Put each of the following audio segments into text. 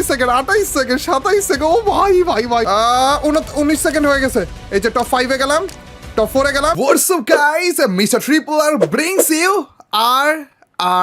উনত্রিশ সেকেন্ড আঠাইশ সেকেন্ড সাতাইশ সেকেন্ড ও ভাই ভাই ভাই। উনিশ সেকেন্ড হয়ে গেছে। এই যে টপ ফাইভে গেলাম টপ ফোরে গেলাম। WhatsApp guys mister Tripler brings you আর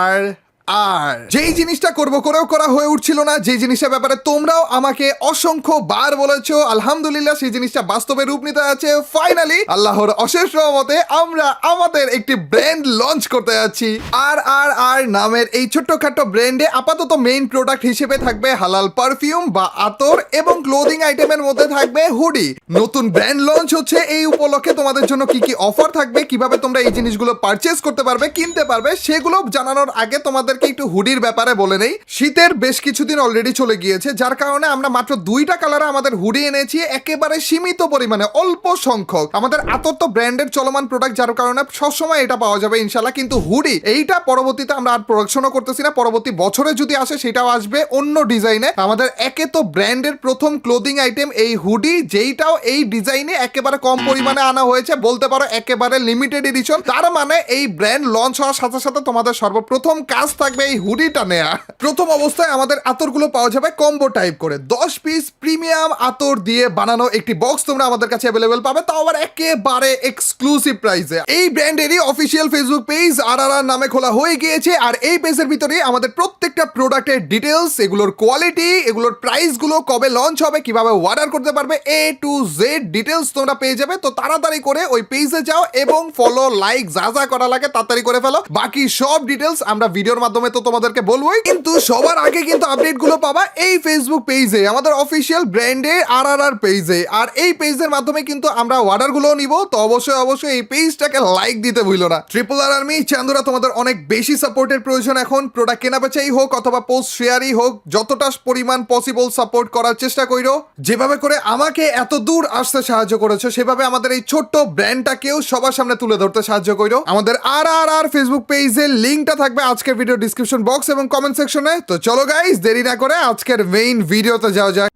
আর আর যেই জিনিসটা করব করেও করা হয়ে উঠছিল না যে জিনিসটার ব্যাপারে তোমরাও আমাকে অসংখ্য বার বলেছ, আলহামদুলিল্লাহ সেই জিনিসটা বাস্তবে রূপ নিতে আছে। ফাইনালি আল্লাহর অশেষ রহমতে আমরা আমাদের একটি ব্র্যান্ড লঞ্চ করতে যাচ্ছি। আর আর আর নামের এই ছোট্টখাট্ট ব্র্যান্ডে আপাতত মেইন প্রোডাক্ট হিসেবে থাকবে হালাল পারফিউম বা আতর এবং ক্লোদিং আইটেমের মধ্যে থাকবে হুডি নতুন ব্র্যান্ড লঞ্চ হচ্ছে এই উপলক্ষে তোমাদের জন্য কি কি অফার থাকবে, কীভাবে তোমরা এই জিনিসগুলো পারচেস করতে পারবে, কিনতে পারবে, সেগুলো জানানোর আগে তোমাদেরকে একটু হুডির ব্যাপারে বলে নেই। শীতের বেশ কিছুদিন অলরেডি চলে গিয়েছে, যার কারণে আমরা মাত্র দুইটা কালারে আমাদের হুডি এনেছি, একেবারে সীমিত পরিমাণে, অল্প সংখ্যক। আমাদের আতর তো ব্র্যান্ডের চলমান প্রোডাক্ট যার কারণে সবসময় এটা পাওয়া যাবে ইনশাল্লাহ কিন্তু হুডি, এইটা পরবর্তীতে আমরা আর প্রোডাকশনও করতেছি না। পরবর্তী বছরে যদি আসে, সেটাও আসবে অন্য ডিজাইনে। আমাদের একে তো ব্র্যান্ডের প্রথম ক্লোদিং আইটেম এই হুডি যেইটাও এই ডিজাইনে একেবারে কম পরিমাণে আনা হয়েছে, বলতে পারো একেবারে লিমিটেড এডিশন তার মানে এই ব্র্যান্ড লঞ্চ হওয়ার সাথে সাথে তোমাদের সর্বপ্রথম কাজ থাকবে এই হুডিটা নেয়া। প্রথম অবস্থায় আমাদের আতরগুলো পাওয়া যাবে কম্বো টাইপ করে। দশ পিস প্রিমিয়াম আতর দিয়ে বানানো একটি বক্স তোমরা আমাদের কাছে অ্যাভেলেবেল পাবে। তাও আবার একেবারে এক্সক্লুসিভ প্রাইসে এই ব্র্যান্ডেরই official Facebook page R R নামে খোলা হয়ে গিয়েছে। আর এই পেজের ভিতরে আমাদের প্রত্যেকটা প্রোডাক্টের ডিটেলস এগুলোর কোয়ালিটি এগুলোর প্রাইসগুলো কবে লঞ্চ হবে, কীভাবে অর্ডার করতে পারবে এ টু জেড ডিটেলস তোমরা পেয়ে যাবে। তো তাড়াতাড়ি করে ওই পেজে যাও এবং ফলো লাইক যা যা করা লাগে তাড়াতাড়ি করে ফেলো। বাকি সব ডিটেলস আমরা ভিডিওর মাধ্যমে তো তোমাদেরকে বলবোই। কিন্তু সবার আগে কিন্তু আপডেটগুলো পাবা এই ফেসবুক পেজে আমাদের অফিসিয়াল ব্র্যান্ডে আর আর আর পেজে আর এই পেজের মাধ্যমে কিন্তু আমরা অর্ডারগুলো নিব, তো অবশ্যই অবশ্যই এই পেজটাকে লাইক দিতে ভুলো না। ট্রিপল আর আর্মি চান্দুরা তোমাদের অনেক বেশি সাপোর্টের প্রয়োজন এখন। প্রোডাক্ট কেনা বেচাই হোক অথবা পোস্ট শেয়ারই হোক, যতটা পরিমাণ পসিবল সাপোর্ট করার চেষ্টা কইরো। যেভাবে করে আমাকে এত দূর আসতে সাহায্য করেছ, সেভাবে আমাদের এই ছোট্ট ব্র্যান্ডটাকেও সবার সামনে তুলে ধরতে সাহায্য কইরো। আমাদের আর আর আর ফেসবুক পেজের লিঙ্কটা থাকবে আজকের ভিডিও ডিসক্রিপশন বক্স এবং কমেন্ট সেকশনে তো চলো গাইস দেরি না করে আজকের মেইন ভিডিওতে যাওয়া যাক।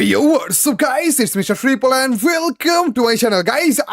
Yo, what's up guys? It's Mr. Triple and welcome to my channel.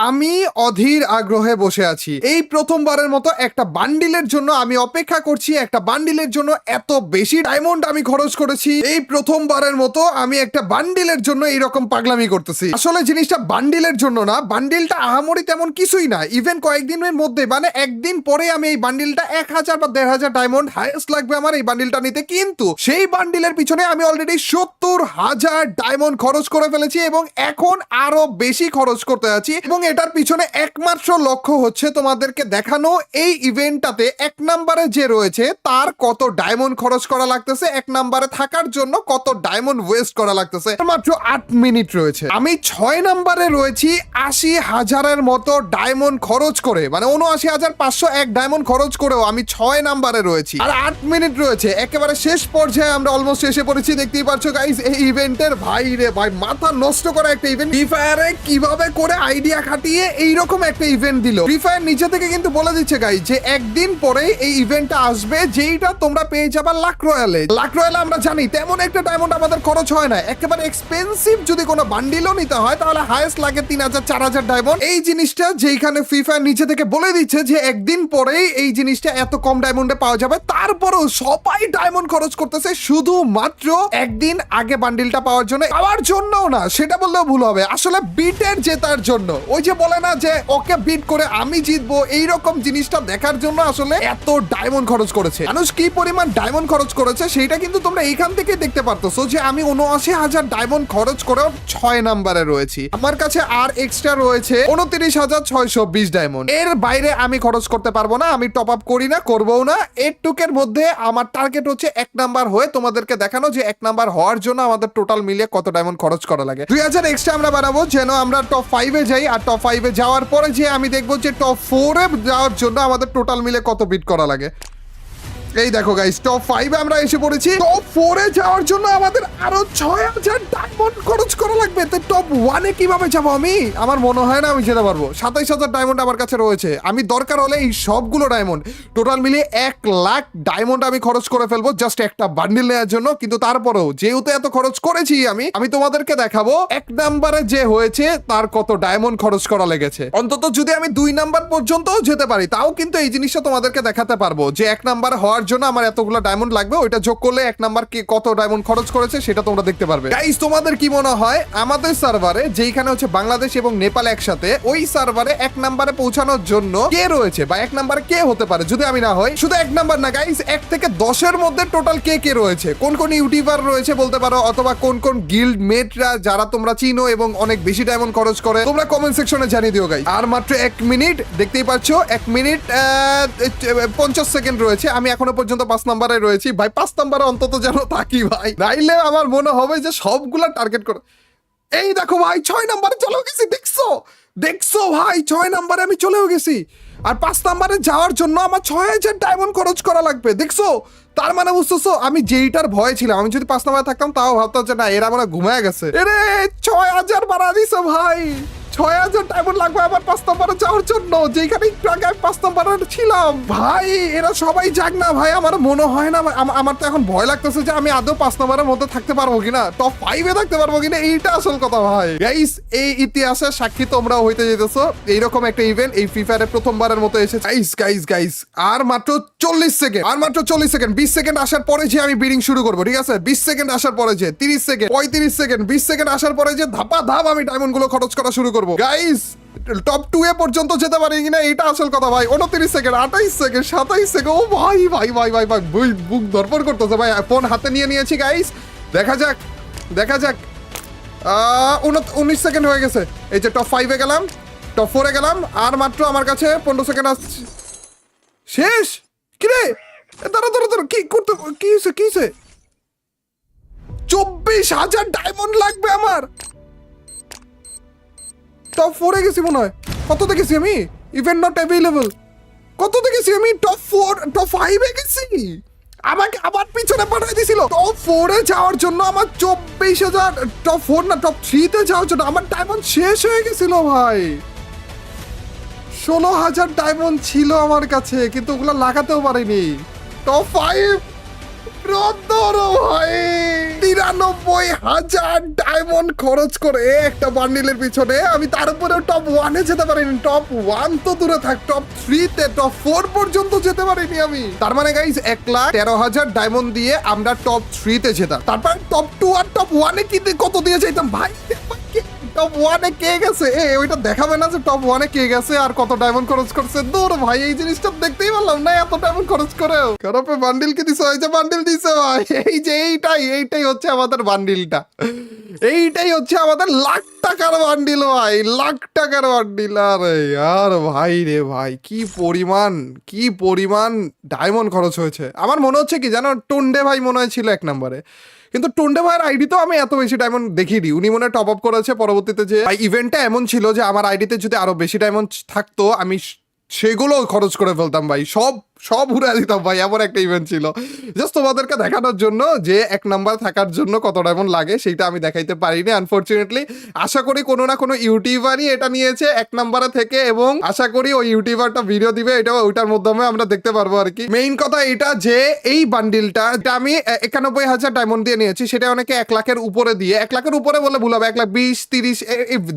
আমি অধীর আগ্রহে বসে আছি এই প্রথমবারের মতো একটা বান্ডিলের জন্য আমি অপেক্ষা করছি একটা বান্ডিলের জন্য এত বেশি ডায়মন্ড আমি খরচ করেছি এই প্রথমবারের মতো আমি একটা বান্ডিলের জন্য এইরকম পাগলামি করতেছি আসলে জিনিসটা বান্ডিলের জন্য না বান্ডিলটা আহামরি তেমন কিছুই না ইভেন কয়েকদিনের মধ্যে মানে একদিন পরে আমি এই বান্ডিলটা এক হাজার বা দেড় হাজার ডায়মন্ড হাইয়েস্ট লাগবে আমার এই বান্ডিলটা নিতে কিন্তু সেই বান্ডিলের পিছনে আমি অলরেডি সত্তর হাজার ডায়মন্ড খরচ করে ফেলেছি এবং এখন আরও বেশি খরচ করতে আছি এবং এটার পিছনে একমাত্র লক্ষ্য হচ্ছে তোমাদেরকে দেখানো এই ইভেন্টটাতে এক নাম্বারে যে রয়েছে তার কত ডায়মন্ড খরচ করা লাগতেছে, এক নাম্বারে থাকার জন্য কত ডায়মন্ড ওয়েস্ট করা লাগতেছে। মাত্র আট মিনিট রয়েছে। আমি ছয় নাম্বারে রয়েছি আশি হাজারের মতো ডায়মন্ড খরচ করে মানে উনআশি হাজার পাঁচশো এক ডায়মন্ড খরচ করেও আমি ছয় নাম্বারে রয়েছি। আর আট মিনিট রয়েছে। একেবারে শেষ পর্যায়ে আমরা অলমোস্ট এসে পড়েছি, দেখতেই পাচ্ছ গাইস এই ইভেন্টের ভাই রে ভাই, মাথা নষ্ট করা একটা ইভেন্ট ফ্রি ফায়ারে কীভাবে করে আইডিয়া খাটিয়ে এইরকম একটা ইভেন্ট দিল? ফ্রি ফায়ার নিচে থেকে কিন্তু বলে দিচ্ছে গাই যে একদিন পরে এই ইভেন্টটা আসবে, যেইটা তোমরা পেয়ে যাবা লাক রয়্যালে লাক রয়্যালে আমরা জানি, তেমন একটা ডায়মন্ড আমাদের খরচ হয় না। একেবারে এক্সপেন্সিভ যদি কোনো বান্ডিলও নিতে হয়, তাহলে হাইয়েস্ট লাগে তিন হাজার, চার হাজার ডায়মন্ড এই জিনিসটা যেইখানে ফ্রি ফায়ার নিচে থেকে বলে দিচ্ছে যে একদিন পরেই এই জিনিসটা এত কম ডায়মন্ডে পাওয়া যাবে, তারপরেও সবাই ডায়মন্ড খরচ করতেছে শুধুমাত্র একদিন আগে বান্ডিলটা পাওয়ার জন্য। পাওয়ার জন্যও না, সেটা বললেও ভুল হবে। আসলে বিটের জেতার জন্য। ওই যে বলে না যে, ওকে বিট করে আমি জিতবো, এইরকম জিনিসটা দেখার জন্য আসলে এত ডায়মন্ড খরচ করেছে। মানুষ কি পরিমাণ ডায়মন্ড খরচ করেছে, সেইটা কিন্তু তোমরা এইখান থেকে দেখতে পারতেছো যে, আমি উনআশি হাজার ডায়মন্ড খরচ করেও ছয় নাম্বারে রয়েছি। আমার কাছে আর এক্সট্রা রয়েছে উনত্রিশ হাজার ছয়শো বিশ ডায়মন্ড এর বাইরে আমি খরচ করতে পারব না, আমি টপ আপ করি না করব না। এর টুকের মধ্যে আমার টার্গেট হচ্ছে এক নাম্বার হয়ে তোমাদেরকে দেখানো যে, এক নাম্বার হওয়ার জন্য আমাদের টোটাল মিলিয়ে কত ডায়মন্ড খরচ করা লাগে। দুই হাজার এক্সট্রা আমরা বানাবো, যেন আমরা টপ ফাইভে যাই, আর টপ ফাইভে যাওয়ার পরে যে আমি দেখব যে টপ ফোরে যাওয়ার জন্য আমাদের টোটাল মিলে কত বিট করা লাগে। এই দেখো গাইস টপ ফাইভে আমরা এসে পড়েছি। টপ ফোরে যাওয়ার জন্য আমাদের আরও ছয় হাজার ডায়মন্ড খরচ করা লাগবে। তো টপ ওয়ানে কীভাবে যাব আমি? আমার মনে হয় না আমি যেতে পারব। সাতাইশ হাজার ডায়মন্ড আমার কাছে রয়েছে। আমি দরকার হলে এই সবগুলো ডায়মন্ড টোটাল মিলিয়ে এক লাখ ডায়মন্ড আমি খরচ করে ফেলব জাস্ট একটা বান্ডিল নেওয়ার জন্য। কিন্তু তারপরেও, যেহেতু এত খরচ করেছি আমি আমি তোমাদেরকে দেখাবো এক নাম্বারে যে হয়েছে, তার কত ডায়মন্ড খরচ করা লেগেছে। অন্তত যদি আমি দুই নাম্বার পর্যন্ত যেতে পারি, তাও কিন্তু এই জিনিসটা তোমাদেরকে দেখাতে পারব যে এক নাম্বার হওয়ার জন্য আমার এতগুলো ডায়মন্ড লাগবে, ওইটা যোগ করলে এক নাম্বার কি কত ডায়মন্ড খরচ করেছে সেটা তোমরা দেখতে পারবে। গাইস তোমাদের কি মনে হয়, আমাদের সার্ভারে যেখানে হচ্ছে বাংলাদেশ এবং নেপাল একসাথে, ওই সার্ভারে এক নাম্বারে পৌঁছানোর জন্য কে রয়েছে বা এক নাম্বারে কে হতে পারে? যদি আমি না হই শুধু এক নাম্বার না গাইস এক থেকে দশের মধ্যে টোটাল কে কে রয়েছে? কোন কোন ইউটিউবার রয়েছে বলতে পারো, অথবা কোন কোন গিল্ড মেটরা যারা তোমরা চিনো এবং অনেক বেশি ডায়মন্ড খরচ করে, তোমরা কমেন্ট সেকশনে জানিয়ে দিও গাইস আর মাত্র এক মিনিট দেখতেই পাচ্ছ, এক মিনিট পঞ্চাশ সেকেন্ড রয়েছে, আমি এখনও পর্যন্ত পাঁচ নাম্বারে রয়েছি। ভাই, পাঁচ নাম্বারে অন্তত যেন থাকি ভাই। নাইলে আমার মনে হবে যে সবগুলা টার্গেট করে এই দেখো ভাই, ছয় নাম্বারে চলেও গেছি, দেখছ? দেখছ ভাই, ছয় নাম্বারে আমি চলেও গেছি। আর পাঁচ নাম্বারে যাওয়ার জন্য আমার ছয় হাজার ডায়মন্ড খরচ করা লাগবে, দেখছ? তার মানে বুঝতেছো, আমি যেইটার ভয় ছিলাম, আমি যদি পাঁচ নাম্বারে থাকতাম, তাও ভাবতাম যে না, এরা মানে ঘুমায় গেছে। এরে, ছয় হাজার বাড়া দিছে ভাই। ছয় হাজার ডায়মন্ড লাগবে আমার পাঁচ নাম্বারে যাওয়ার জন্য। যেখানে একটু আগে আমি পাঁচ নাম্বারে ছিলাম। ভাই, এরা সবাই যাক না ভাই, আমার মনে হয় না, আমার তো এখন ভয় লাগতেছে যে আমি আদৌ পাঁচ নাম্বারের মধ্যে থাকতে পারব কিনা। টপ ফাইভে থাকতে পারব কিনা, এইটা আসল কথা ভাই। গাইস এই ইতিহাসের সাক্ষী তোমরা হইতে যেতেছো। এইরকম একটা ইভেন্ট এই ফ্রি ফায়ারে প্রথমবারের মতো এসেছে। গাইস গাইস গাইস আর মাত্র চল্লিশ সেকেন্ড আর মাত্র চল্লিশ সেকেন্ড বিশ সেকেন্ড আসার পরে যে আমি বিডিং শুরু করব, ঠিক আছে? বিশ সেকেন্ড আসার পরে যে, তিরিশ সেকেন্ড পঁয়ত্রিশ সেকেন্ড বিশ সেকেন্ড আসার পরে যে ধাপা ধাপ আমি ডায়মন্ডগুলো খরচ করা শুরু করব। গাইস টপ টু এ পর্যন্ত যেতে পারি কিনা এটা আসল কথা ভাই। উনত্রিশ সেকেন্ড আঠাইশ সেকেন্ড সাতাইশ সেকেন্ড ও ভাই ভাই ভাই ভাই ভাই বুক ধরপর করতেছে ভাই। ফোন হাতে নিয়ে নিয়েছি গাইস দেখা যাক দেখা যাক। উনিশ সেকেন্ড হয়ে গেছে। এই যে টপ ফাইভে গেলাম টপ ফোরে গেলাম, আর মাত্র আমার কাছে পনেরো সেকেন্ড আসছে শেষ! কিরে দাঁড়া দাঁড়া কি করতে কি হয়েছে কি হয়েছে? চব্বিশ হাজার ডায়মন্ড লাগবে আমার! টপ ফোরে গেছি মনে হয়। কততে গেছি আমি? ইভেন্ট নট অ্যাভেলেবল কততে গেছি আমি? টপ ফোর টপ ফাইভে গেছি। আমাকে আবার পিছনে পাঠিয়ে দিছিল। টপ ফোরে যাওয়ার জন্য আমার চব্বিশ হাজার টপ ফোর না টপ থ্রিতে যাওয়ার জন্য আমার ডায়মন্ড শেষ হয়ে গেছিল ভাই। ষোলো হাজার ডায়মন্ড ছিল আমার কাছে, কিন্তু ওগুলো লাগাতেও পারিনি। টপ ফাইভ ধরো ভাই তিরানব্বই হাজার ডায়মন্ড খরচ করে একটা বান্ডিলের পিছনে আমি তার উপরেও টপ ওয়ানে যেতে পারিনি। টপ ওয়ান তো দূরে থাক টপ থ্রিতে টপ ফোর পর্যন্ত যেতে পারিনি আমি। তার মানে গাইজ এক লাখ তেরো হাজার ডায়মন্ড দিয়ে আমরা টপ থ্রিতে যেতাম। তারপর টপ টু আর টপ ওয়ানে কি কত দিয়ে যেতাম ভাই? টপ ওয়ানে কে গেছে? এ, ওইটা দেখাবে না যে টপ ওয়ানে কে গেছে আর কত ডায়মন্ড খরচ করছে। দূর ভাই, এই জিনিসটা দেখতেই পারলাম না, এত ডায়মন্ড খরচ করেও। খারাপে বান্ডিল কি দিছে? ওই যে বান্ডিল দিছে ভাই। এই যে এইটাই এইটাই হচ্ছে আমাদের বান্ডিলটা এইটাই হচ্ছে আমাদের লাখ টাকার বান্ডিল ভাই, লাখ টাকার বান্ডিল আরে আর ভাই রে ভাই, কি পরিমাণ কি পরিমাণ ডায়মন্ড খরচ হয়েছে। আমার মনে হচ্ছে কি জানো টন্ডে ভাই মনে হয় ছিল এক নম্বরে। কিন্তু টন্ডে ভাইয়ের আইডি তো আমি এত বেশি ডায়মন্ড দেখিনি। উনি মনে টপ আপ করেছে, পরবর্তীতে যে ইভেন্টটা এমন ছিল যে আমার আইডিতে যদি আরও বেশি ডায়মন্ড থাকতো, আমি সেগুলো খরচ করে ফেলতাম ভাই। সব সব উড়ে দিতাম ভাই, এমন একটা ইভেন্ট ছিল। জাস্ট তোমাদেরকে দেখানোর জন্য যে এক নাম্বার থাকার জন্য কত ডায়মন্ড লাগে, সেইটা আমি দেখাইতে পারিনি আনফর্চুনেটলি আশা করি কোনো না কোনো ইউটিউবারই এটা নিয়েছে এক নাম্বারে থেকে এবং আশা করি ওই ইউটিউবারটা ভিডিও দিবে এটা ওইটার মাধ্যমে আমরা দেখতে পারব আর কি। মেইন কথা এটা যে, এই বান্ডিলটা এটা আমি একানব্বই হাজার ডায়মন্ড দিয়ে নিয়েছি, সেটা অনেকে এক লাখের উপরে দিয়ে, এক লাখের উপরে বলে ভুল হবে, এক লাখ বিশ, তিরিশ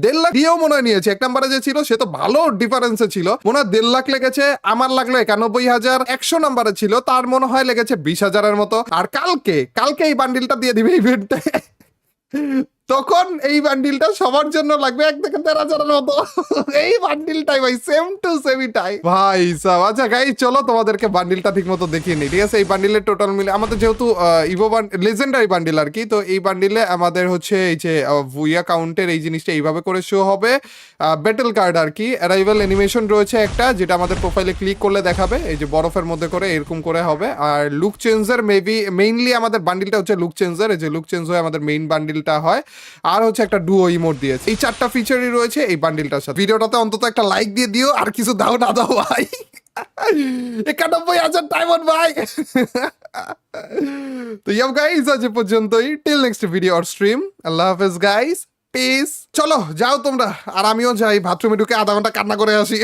দেড় লাখ দিয়েও মনে হয় নিয়েছে। এক নাম্বারে যে ছিল, সে তো ভালো ডিফারেন্সে ছিল। মনে হয় দেড় লাখ লেগেছে, আমার লাগল একানব্বই হাজার একশো নাম্বারে ছিল, তার মনে হয় লেগেছে বিশ হাজারের মতো। আর কালকে কালকে এই বান্ডিলটা দিয়ে দিবে ইভেন্টে তখন এই বান্ডিলটা সবার জন্য লাগবে। এক থেকে দেড় হাজারের মতো। এই বান্ডিলটাই ভাই সেম টু সেমিটাই ভাই, সাব আচ্ছা গাই চলো তোমাদেরকে বান্ডিলটা ঠিক মতো দেখিয়ে নিই, ঠিক আছে? এই বান্ডিলের টোটাল মিলে আমাদের যেহেতু ইভো লেজেন্ডারি বান্ডিল আর কি, তো এই বান্ডিলে আমাদের হচ্ছে এই যে ভুইয়া কাউন্টের এই জিনিসটা এইভাবে করে শো হবে। ব্যাটেল কার্ড আর কি অ্যারাইভাল অ্যানিমেশন রয়েছে একটা, যেটা আমাদের প্রোফাইলে ক্লিক করলে দেখাবে। এই যে বরফের মধ্যে করে এরকম করে হবে। আর লুক চেঞ্জার মেবি মেইনলি আমাদের বান্ডিলটা হচ্ছে লুক চেঞ্জার এই যে লুক চেঞ্জ হয়ে আমাদের মেইন বান্ডিলটা হয়। আর হচ্ছে একটা ডুও ইমোট দিয়েছে। এই চারটা ফিচারই রয়েছে এই বান্ডিলটার সাথে। ভিডিওটাতে অন্তত একটা লাইক দিয়ে দিও, আর কিছু দাও না দাও ভাই। একানব্বই হাজার ডায়মন্ড ভাই। তো ইয়াম গাইজ আজ পর্যন্তই। Till next video or stream আল্লাহ হাফেজ গাইজ পিস চলো, যাও তোমরা। আর আমিও যাই বাথরুমে ঢুকে আধা ঘণ্টা কান্না করে আসি।